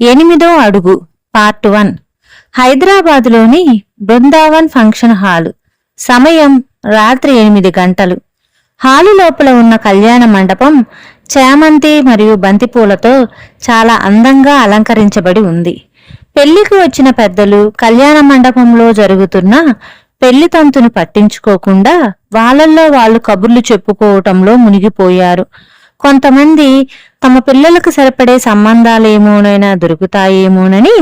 ఎనిమిదో అడుగు part one. హైదరాబాదులోని బృందావన్ ఫంక్షన్ హాలు. సమయం రాత్రి ఎనిమిది గంటలు. హాలు లోపల ఉన్న కళ్యాణ మండపం చామంతి మరియు బంతిపూలతో చాలా అందంగా అలంకరించబడి ఉంది. పెళ్ళికి వచ్చిన పెద్దలు కళ్యాణ మండపంలో జరుగుతున్న పెళ్ళి తంతును పట్టించుకోకుండా వాళ్ళల్లో వాళ్ళు కబుర్లు చెప్పుకోవటంలో మునిగిపోయారు. కొంతమంది తమ పిల్లలకు సరిపడే సంబంధాలేమోనైనా దొరుకుతాయేమోనని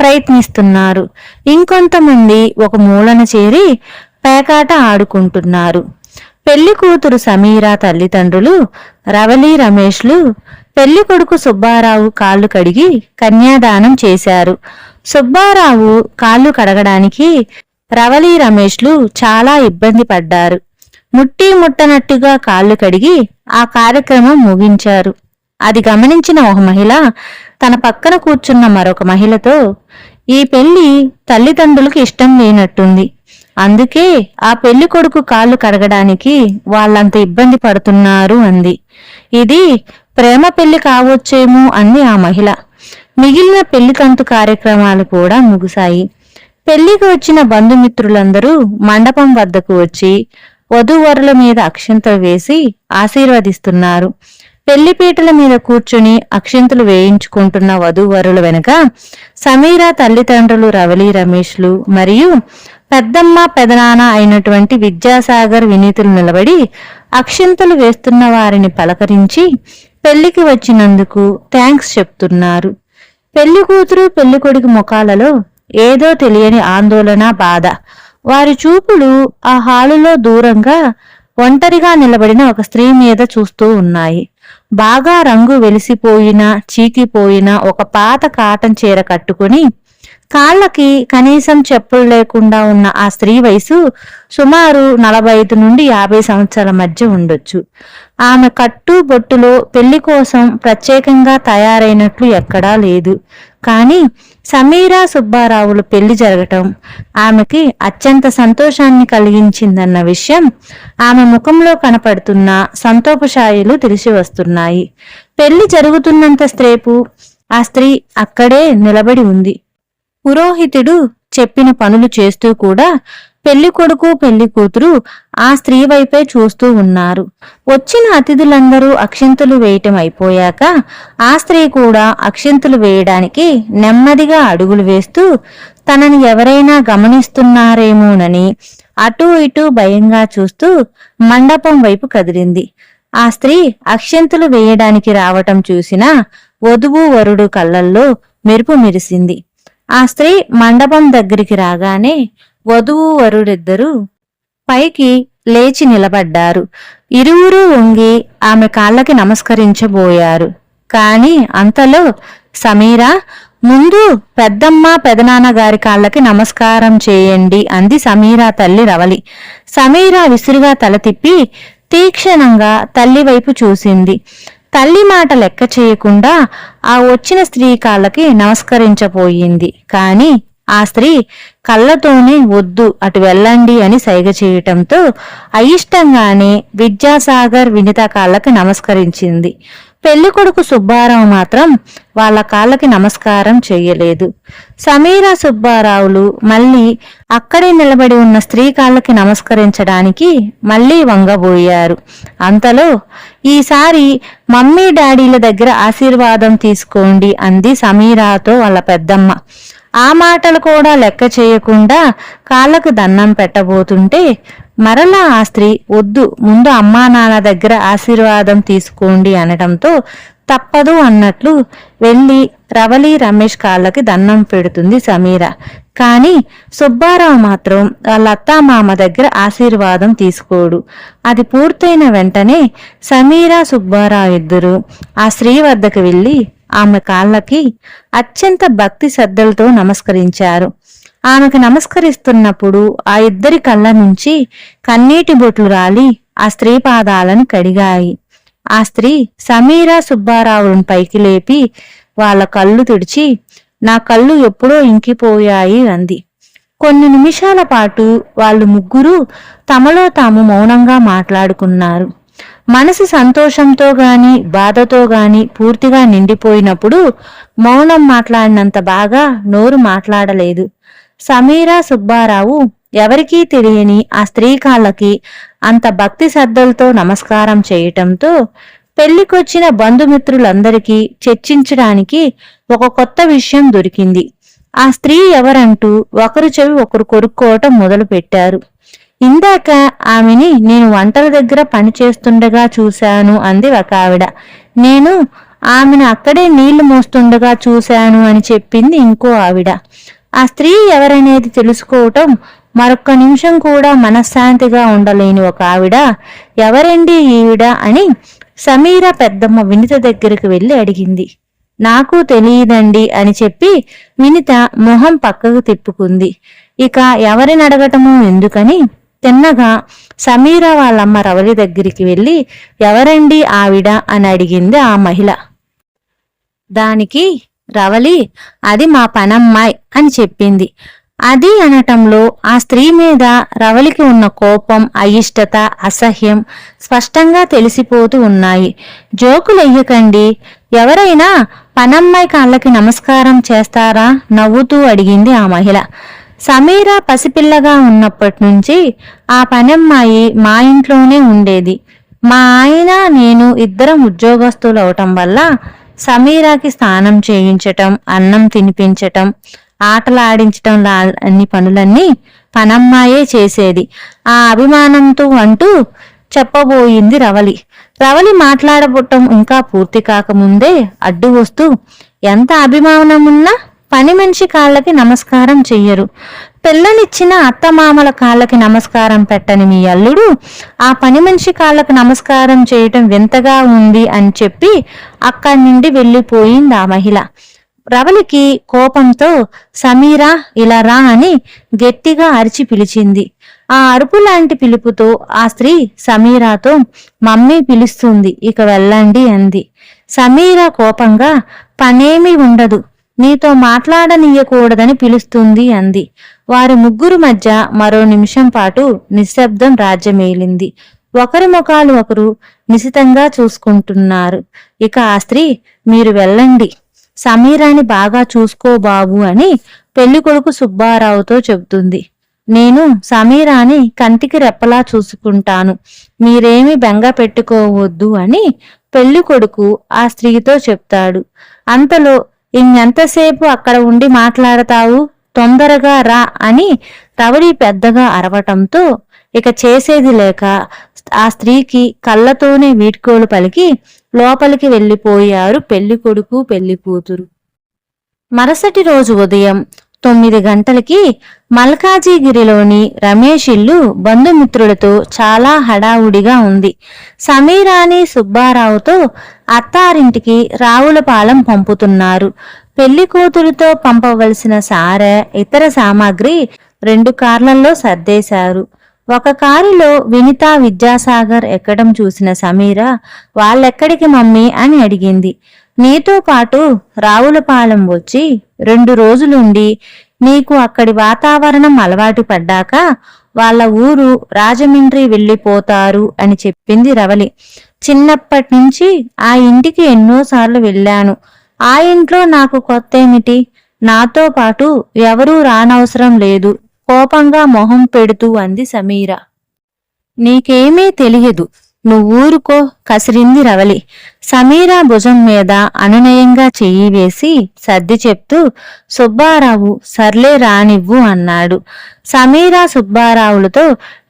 ప్రయత్నిస్తున్నారు. ఇంకొంతమంది ఒక మూలన చేరి పేకాట ఆడుకుంటున్నారు. పెళ్ళి కూతురు సమీరా తల్లిదండ్రులు రవలి రమేష్లు పెళ్ళి కొడుకు సుబ్బారావు కాళ్ళు కడిగి కన్యాదానం చేశారు. సుబ్బారావు కాళ్ళు కడగడానికి రవలి రమేష్లు చాలా ఇబ్బంది పడ్డారు. ముట్టి ముట్టనట్టుగా కాళ్ళు కడిగి ఆ కార్యక్రమం ముగించారు. అది గమనించిన ఒక మహిళ తన పక్కన కూర్చున్న మరొక మహిళతో ఈ పెళ్ళి తల్లిదండ్రులకు ఇష్టం లేనట్టుంది. అందుకే ఆ పెళ్ళి కొడుకు కాళ్ళు కడగడానికి వాళ్ళంత ఇబ్బంది పడుతున్నారు అంది. ఇది ప్రేమ పెళ్ళి కావచ్చేమో అంది ఆ మహిళ. మిగిలిన పెళ్ళి కంతు కార్యక్రమాలు కూడా ముగిశాయి. పెళ్ళికి వచ్చిన బంధుమిత్రులందరూ మండపం వద్దకు వచ్చి వధూవరుల మీద అక్షంతలు వేసి ఆశీర్వదిస్తున్నారు. పెళ్ళిపీటల మీద కూర్చుని అక్షింతలు వేయించుకుంటున్న వధూవరుల వెనుక సమీర తల్లిదండ్రులు రవలి రమేష్లు మరియు పెద్దమ్మ పెదనాన్న అయినటువంటి విద్యాసాగర్ వినీతులు నిలబడి అక్షింతలు వేస్తున్న వారిని పలకరించి పెళ్ళికి వచ్చినందుకు థ్యాంక్స్ చెప్తున్నారు. పెళ్ళి కూతురు పెళ్ళి కొడుకు ముఖాలలో ఏదో తెలియని ఆందోళన బాధ వారి చూపులు ఆ హాలులో దూరంగా ఒంటరిగా నిలబడిన ఒక స్త్రీ మీద చూస్తూ ఉన్నాయి. బాగా రంగు వెలిసిపోయిన చీకిపోయిన ఒక పాత కాటన్ చీర కట్టుకుని కాళ్ళకి కనీసం చెప్పులు లేకుండా ఉన్న ఆ స్త్రీ వయసు సుమారు నలభై ఐదు నుండి యాభై సంవత్సరాల మధ్య ఉండొచ్చు. ఆమె కట్టు బొట్టులో పెళ్ళి కోసం ప్రత్యేకంగా తయారైనట్లు ఎక్కడా లేదు. కానీ సమీరా సుబ్బారావులు పెళ్ళి జరగటం ఆమెకి అత్యంత సంతోషాన్ని కలిగించిందన్న విషయం ఆమె ముఖంలో కనపడుతున్న సంతోపశాయిలు తెలిసి వస్తున్నాయి. పెళ్ళి జరుగుతున్నంత స్త్రేపు ఆ స్త్రీ అక్కడే నిలబడి ఉంది. పురోహితుడు చెప్పిన పనులు చేస్తూ కూడా పెళ్ళి కొడుకు పెళ్ళి కూతురు ఆ స్త్రీ వైపే చూస్తూ ఉన్నారు. వచ్చిన అతిథులందరూ అక్షింతలు వేయటం అయిపోయాక ఆ స్త్రీ కూడా అక్షింతలు వేయడానికి నెమ్మదిగా అడుగులు వేస్తూ తనని ఎవరైనా గమనిస్తున్నారేమోనని అటూ ఇటూ భయంగా చూస్తూ మండపం వైపు కదిలింది. ఆ స్త్రీ అక్షంతులు వేయడానికి రావటం చూసిన వధువు వరుడు కళ్ళల్లో మెరుపు మెరిసింది. ఆ స్త్రీ మండపం దగ్గరికి రాగానే వధువు వరుడిద్దరూ పైకి లేచి నిలబడ్డారు. ఇరువురు వంగి ఆమె కాళ్ళకి నమస్కరించబోయారు. కాని అంతలో సమీరా ముందు పెద్దమ్మ పెదనాన్న గారి కాళ్ళకి నమస్కారం చేయండి అంది సమీరా తల్లి రవలి. సమీరా విసురుగా తల తిప్పి తీక్షణంగా తల్లి వైపు చూసింది. తల్లి మాట లెక్క చేయకుండా ఆ వచ్చిన స్త్రీ కాళ్ళకి నమస్కరించబోయింది. కాని ఆ స్త్రీ కళ్ళతోనే వద్దు అటు వెళ్ళండి అని సైగ చేయటంతో అయిష్టంగానే విద్యాసాగర్ వినిత కాళ్ళకి నమస్కరించింది. పెళ్ళి కొడుకు సుబ్బారావు మాత్రం వాళ్ళ కాళ్ళకి నమస్కారం చేయలేదు. సమీరా సుబ్బారావులు మళ్ళీ అక్కడే నిలబడి ఉన్న స్త్రీ కాళ్ళకి నమస్కరించడానికి మళ్ళీ వంగబోయారు. అంతలో ఈసారి మమ్మీ డాడీల దగ్గర ఆశీర్వాదం తీసుకోండి అంది సమీరాతో వాళ్ళ పెద్దమ్మ. ఆ మాటలు కూడా లెక్క చేయకుండా కాళ్ళకు దండం పెట్టబోతుంటే మరలా ఆ స్త్రీ వద్దు ముందు అమ్మా నాన్న దగ్గర ఆశీర్వాదం తీసుకోండి అనడంతో తప్పదు అన్నట్లు వెళ్ళి రవలి రమేష్ కాళ్ళకి దండం పెడుతుంది సమీర. కానీ సుబ్బారావు మాత్రం వాళ్ళ మామ దగ్గర ఆశీర్వాదం తీసుకోడు. అది పూర్తయిన వెంటనే సమీరా సుబ్బారావు ఇద్దరు ఆ స్త్రీ వద్దకు వెళ్ళి ఆమె కాళ్ళకి అత్యంత భక్తి శ్రద్ధలతో నమస్కరించారు. ఆమెకు నమస్కరిస్తున్నప్పుడు ఆ ఇద్దరి కళ్ళ నుంచి కన్నీటి బొట్లు రాలి ఆ స్త్రీ పాదాలను కడిగాయి. ఆ స్త్రీ సమీరా సుబ్బారావులను పైకి లేపి వాళ్ళ కళ్ళు తుడిచి నా కళ్ళు ఎప్పుడో ఇంకిపోయాయి అంది. కొన్ని నిమిషాల పాటు వాళ్ళు ముగ్గురు తమలో తాము మౌనంగా మాట్లాడుకున్నారు. మనసు సంతోషంతో గాని బాధతో గాని పూర్తిగా నిండిపోయినప్పుడు మౌనం మాట్లాడినంత బాగా నోరు మాట్లాడలేదు. సమీరా సుబ్బారావు ఎవరికీ తెలియని ఆ స్త్రీ కాళ్ళకి అంత భక్తి శ్రద్ధలతో నమస్కారం చేయటంతో పెళ్ళికొచ్చిన బంధుమిత్రులందరికీ చర్చించడానికి ఒక కొత్త విషయం దొరికింది. ఆ స్త్రీ ఎవరంటూ ఒకరు చెవి ఒకరు కొరుక్కోవటం మొదలు పెట్టారు ఇందాక ఆమెని నేను వంటల దగ్గర పనిచేస్తుండగా చూశాను అంది ఒక ఆవిడ. నేను ఆమెను అక్కడే నీళ్ళు మోస్తుండగా చూశాను అని చెప్పింది ఇంకో ఆవిడ. ఆ స్త్రీ ఎవరనేది తెలుసుకోవటం మరొక్క నిమిషం కూడా మనశ్శాంతిగా ఉండలేని ఒక ఆవిడ. ఎవరండి ఈవిడ అని సమీర పెద్దమ్మ వినిత దగ్గరికి వెళ్ళి అడిగింది. నాకు తెలియదండి అని చెప్పి వినిత మొహం పక్కకు తిప్పుకుంది. ఇక ఎవరిని అడగటము ఎందుకని? తిన్నగా సమీర వాళ్ళమ్మ రవలి దగ్గరికి వెళ్ళి ఎవరండి ఆవిడ అని అడిగింది ఆ మహిళ. దానికి రవలి అది మా పనమ్మాయి అని చెప్పింది. అది అనటంలో ఆ స్త్రీ మీద రవలికి ఉన్న కోపం అయిష్టత అసహ్యం స్పష్టంగా తెలిసిపోతూ ఉన్నాయి. జోకులెయ్యకండి ఎవరైనా పనమ్మాయి కాళ్ళకి నమస్కారం చేస్తారా నవ్వుతూ అడిగింది ఆ మహిళ. సమీర పసిపిల్లగా ఉన్నప్పటి నుంచి ఆ పనమ్మాయి మా ఇంట్లోనే ఉండేది. మా ఆయన నేను ఇద్దరం ఉద్యోగస్తులు అవటం వల్ల సమీరాకి స్నానం చేయించటం అన్నం తినిపించటం ఆటలాడించటం లా అన్ని పనులన్నీ పనమ్మాయే చేసేది. ఆ అభిమానంతో అంటూ చెప్పబోయింది రవలి. రవలి మాట్లాడబుట్టం ఇంకా పూర్తి కాకముందే అడ్డు వస్తూ ఎంత అభిమానమున్నా పని మనిషి కాళ్ళకి నమస్కారం చెయ్యరు. పిల్లనిచ్చిన అత్తమామల కాళ్ళకి నమస్కారం పెట్టని మీ అల్లుడు ఆ పని మనిషి కాళ్ళకి నమస్కారం చేయటం వింతగా ఉంది అని చెప్పి అక్కడి నుండి వెళ్ళిపోయింది ఆ మహిళ. రవలికి కోపంతో సమీరా ఇలా రా అని గట్టిగా అరిచి పిలిచింది. ఆ అరుపు లాంటి పిలుపుతో ఆ స్త్రీ సమీరాతో మమ్మీ పిలుస్తుంది ఇక వెళ్ళండి అంది. సమీరా కోపంగా పనేమీ ఉండదు నీతో మాట్లాడనీయకూడదని పిలుస్తుంది అంది. వారి ముగ్గురు మధ్య మరో నిమిషం పాటు నిశ్శబ్దం రాజ్యమేలింది. ఒకరి ముఖాలు ఒకరు నిశితంగా చూసుకుంటున్నారు. ఇక ఆ స్త్రీ మీరు వెళ్ళండి. సమీరాని బాగా చూసుకో బాబు అని పెళ్ళికొడుకు సుబ్బారావుతో చెబుతుంది. నేను సమీరాని కంటికి రెప్పలా చూసుకుంటాను. మీరేమి బెంగ పెట్టుకోవద్దు అని పెళ్ళికొడుకు ఆ స్త్రీతో చెప్తాడు. అంతలో ఇంకెంతసేపు అక్కడ ఉండి మాట్లాడతావు? తొందరగా రా అని రవడి పెద్దగా అరవటంతో ఇక చేసేది లేక ఆ స్త్రీకి కళ్ళతోనే వీడ్కోలు పలికి లోపలికి వెళ్ళిపోయారు పెళ్ళి కొడుకు పెళ్ళి కూతురు మరుసటి రోజు ఉదయం తొమ్మిది గంటలకి మల్కాజిగిరిలోని రమేష్ ఇల్లు బంధుమిత్రులతో చాలా హడావుడిగా ఉంది. సమీరాని సుబ్బారావుతో అత్తారింటికి రావులపాలెం పంపుతున్నారు. పెళ్ళి కూతురుతో పంపవలసిన సారె ఇతర సామాగ్రి రెండు కార్లలో సర్దేశారు. ఒక కారులో వినిత విద్యాసాగర్ ఎక్కడం చూసిన సమీర వాళ్ళెక్కడికి మమ్మీ? అని అడిగింది. నీతో పాటు రావులపాలెం వచ్చి రెండు రోజులుండి నీకు అక్కడి వాతావరణం అలవాటు పడ్డాక వాళ్ళ ఊరు రాజమండ్రి వెళ్ళిపోతారు అని చెప్పింది రవలి. చిన్నప్పటి నుంచి ఆ ఇంటికి ఎన్నోసార్లు వెళ్ళాను. ఆ ఇంట్లో నాకు కొత్త ఏమిటి నాతో పాటు ఎవరూ రానవసరం లేదు. కోపంగా మొహం పెడుతూ అంది సమీర. నీకేమీ తెలియదు. నువ్వూరుకో కసిరింది రవలి. సమీరా భుజం మీద అనునయంగా చెయ్యి వేసి సర్ది చెప్తూ సుబ్బారావు సర్లే రానివ్వు అన్నాడు. సమీరా సుబ్బారావులతో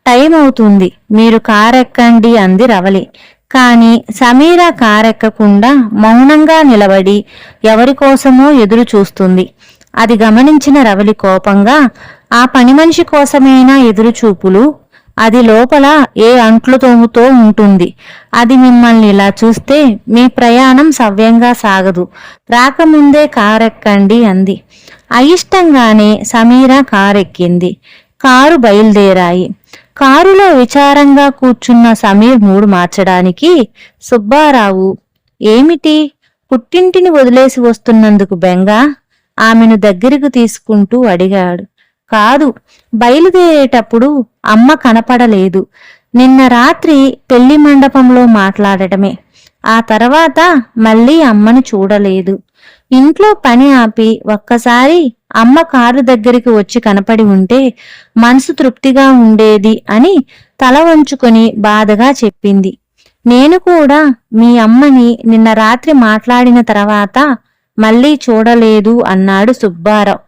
టైం అవుతుంది మీరు కారెక్కండి అంది రవలి. కాని సమీరా కారెక్కకుండా మౌనంగా నిలబడి ఎవరికోసమో ఎదురు చూస్తుంది. అది గమనించిన రవలి కోపంగా ఆ పని మనిషి కోసమైనా ఎదురుచూపులు? అది లోపల ఏ అంట్లు తోముతో ఉంటుంది. అది మిమ్మల్ని ఇలా చూస్తే మీ ప్రయాణం సవ్యంగా సాగదు. రాకముందే కారెక్కండి అంది. అయిష్టంగానే సమీర కారెక్కింది. కారు బయలుదేరాయి. కారులో విచారంగా కూర్చున్న సమీర్ మూడు మార్చడానికి సుబ్బారావు ఏమిటి? పుట్టింటిని వదిలేసి వస్తున్నందుకు బెంగ? ఆమెను దగ్గరకు తీసుకుంటూ అడిగాడు. కాదు బయలుదేరేటప్పుడు అమ్మ కనపడలేదు. నిన్న రాత్రి పెళ్ళి మండపంలో మాట్లాడటమే. ఆ తర్వాత మళ్ళీ అమ్మను చూడలేదు. ఇంట్లో పని ఆపి ఒక్కసారి అమ్మ కారు దగ్గరికి వచ్చి కనపడి ఉంటే మనసు తృప్తిగా ఉండేది అని తల వంచుకొని బాధగా చెప్పింది. నేను కూడా మీ అమ్మని నిన్న రాత్రి మాట్లాడిన తర్వాత మళ్ళీ చూడలేదు అన్నాడు సుబ్బారావు.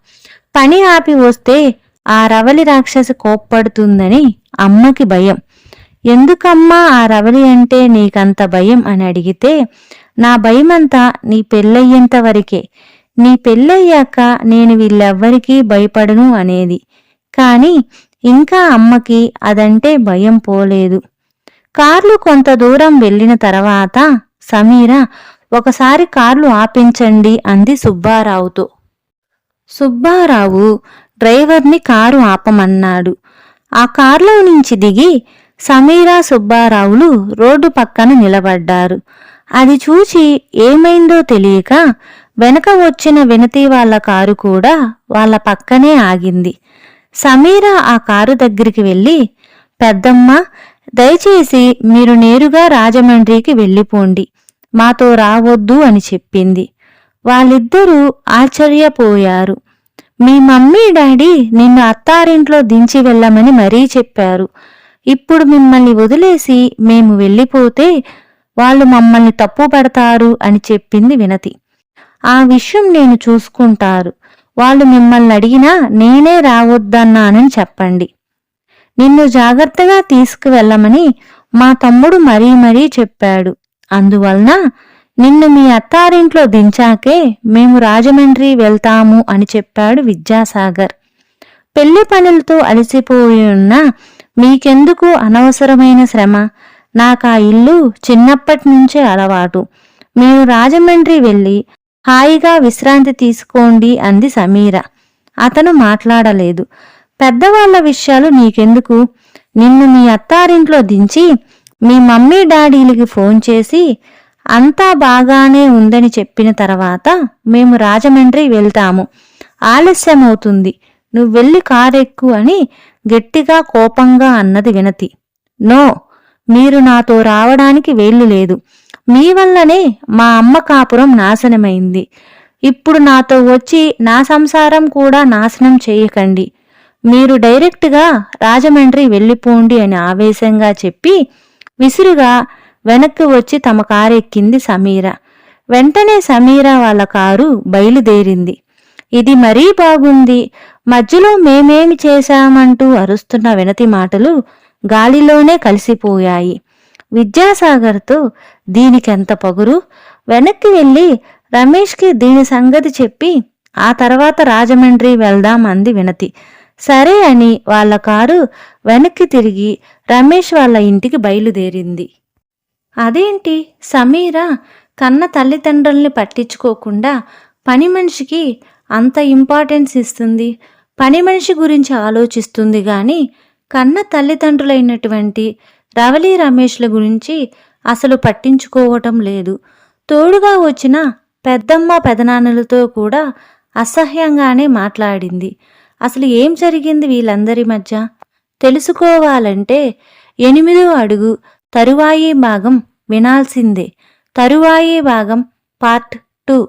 పని ఆపి వస్తే ఆ రవలి రాక్షసి కోప్పడుతుందని అమ్మకి భయం. ఎందుకమ్మా ఆ రవలి అంటే నీకంత భయం అని అడిగితే నా భయమంతా నీ పెళ్ళయ్యేంత వరకే. నీ పెళ్ళయ్యాక నేను వీళ్ళెవ్వరికీ భయపడను అనేది. కానీ ఇంకా అమ్మకి అదంటే భయం పోలేదు. కార్లు కొంత దూరం వెళ్ళిన తర్వాత సమీర ఒకసారి కార్లు ఆపించండి అంది సుబ్బారావుతో. సుబ్బారావు డ్రైవర్ని కారు ఆపమన్నాడు. ఆ కారులో నుంచి దిగి సమీరా సుబ్బారావులు రోడ్డు పక్కన నిలబడ్డారు. అది చూచి ఏమైందో తెలియక వెనక వచ్చిన వినతి వాళ్ళ కారు కూడా వాళ్ళ పక్కనే ఆగింది. సమీరా ఆ కారు దగ్గరికి వెళ్ళి పెద్దమ్మ దయచేసి మీరు నేరుగా రాజమండ్రికి వెళ్ళిపోండి. మాతో రావద్దు అని చెప్పింది. వాళ్ళిద్దరూ ఆశ్చర్యపోయారు. మీ మమ్మీ డాడీ నిన్ను అత్తారింట్లో దించి వెళ్ళమని మరీ చెప్పారు. ఇప్పుడు మిమ్మల్ని వదిలేసి మేము వెళ్ళిపోతే వాళ్ళు మమ్మల్ని తప్పు పడతారు అని చెప్పింది వినతి. ఆ విషయం నేను చూసుకుంటారు. వాళ్ళు మిమ్మల్ని అడిగినా నేనే రావద్దన్నానని చెప్పండి. నిన్ను జాగ్రత్తగా తీసుకువెళ్ళమని మా తమ్ముడు మరీ మరీ చెప్పాడు. అందువలన నిన్ను మీ అత్తారింట్లో దించాకే మేము రాజమండ్రి వెళ్తాము అని చెప్పాడు విద్యాసాగర్. పెళ్ళి పనులతో అలసిపోయి ఉన్న మీకెందుకు అనవసరమైన శ్రమ? నాకా ఇల్లు చిన్నప్పటి నుంచే అలవాటు. మీరు రాజమండ్రి వెళ్ళి హాయిగా విశ్రాంతి తీసుకోండి అంది సమీర. అతను మాట్లాడలేదు. పెద్దవాళ్ళ విషయాలు నీకెందుకు? నిన్ను మీ అత్తారింట్లో దించి మీ మమ్మీ డాడీలకి ఫోన్ చేసి అంతా బాగానే ఉందని చెప్పిన తర్వాత మేము రాజమండ్రి వెళ్తాము. ఆలస్యమవుతుంది. నువ్వు వెళ్ళి కారెక్కు అని గట్టిగా కోపంగా అన్నది వినతి. నో మీరు నాతో రావడానికి వేళ్ళు లేదు. మీ వల్లనే మా అమ్మ కాపురం నాశనమైంది. ఇప్పుడు నాతో వచ్చి నా సంసారం కూడా నాశనం చేయకండి. మీరు డైరెక్ట్గా రాజమండ్రి వెళ్ళిపోండి అని ఆవేశంగా చెప్పి విసురుగా వెనక్కి వచ్చి తమ కారు ఎక్కింది సమీర. వెంటనే సమీర వాళ్ళ కారు బయలుదేరింది. ఇది మరీ బాగుంది. మధ్యలో మేమేమి చేశామంటూ అరుస్తున్న వినతి మాటలు గాలిలోనే కలిసిపోయాయి. విద్యాసాగర్తో దీనికెంత పొగురు? వెనక్కి వెళ్ళి రమేష్కి దీని సంగతి చెప్పి ఆ తర్వాత రాజమండ్రి వెళ్దాం అంది వినతి. సరే అని వాళ్ళ కారు వెనక్కి తిరిగి రమేష్ వాళ్ళ ఇంటికి బయలుదేరింది. అదేంటి? సమీరా కన్న తల్లిదండ్రుల్ని పట్టించుకోకుండా పని మనిషికి అంత ఇంపార్టెన్స్ ఇస్తుంది. పని మనిషి గురించి ఆలోచిస్తుంది కానీ కన్న తల్లిదండ్రులైనటువంటి రవలి రమేష్ల గురించి అసలు పట్టించుకోవటం లేదు. తోడుగా వచ్చిన పెద్దమ్మ పెదనాన్నలతో కూడా అసహ్యంగానే మాట్లాడింది. అసలు ఏం జరిగింది వీళ్ళందరి మధ్య? తెలుసుకోవాలంటే ఎనిమిదో అడుగు తరువాయి భాగం వినాల్సిందే. తరువాయి భాగం పార్ట్ టూ.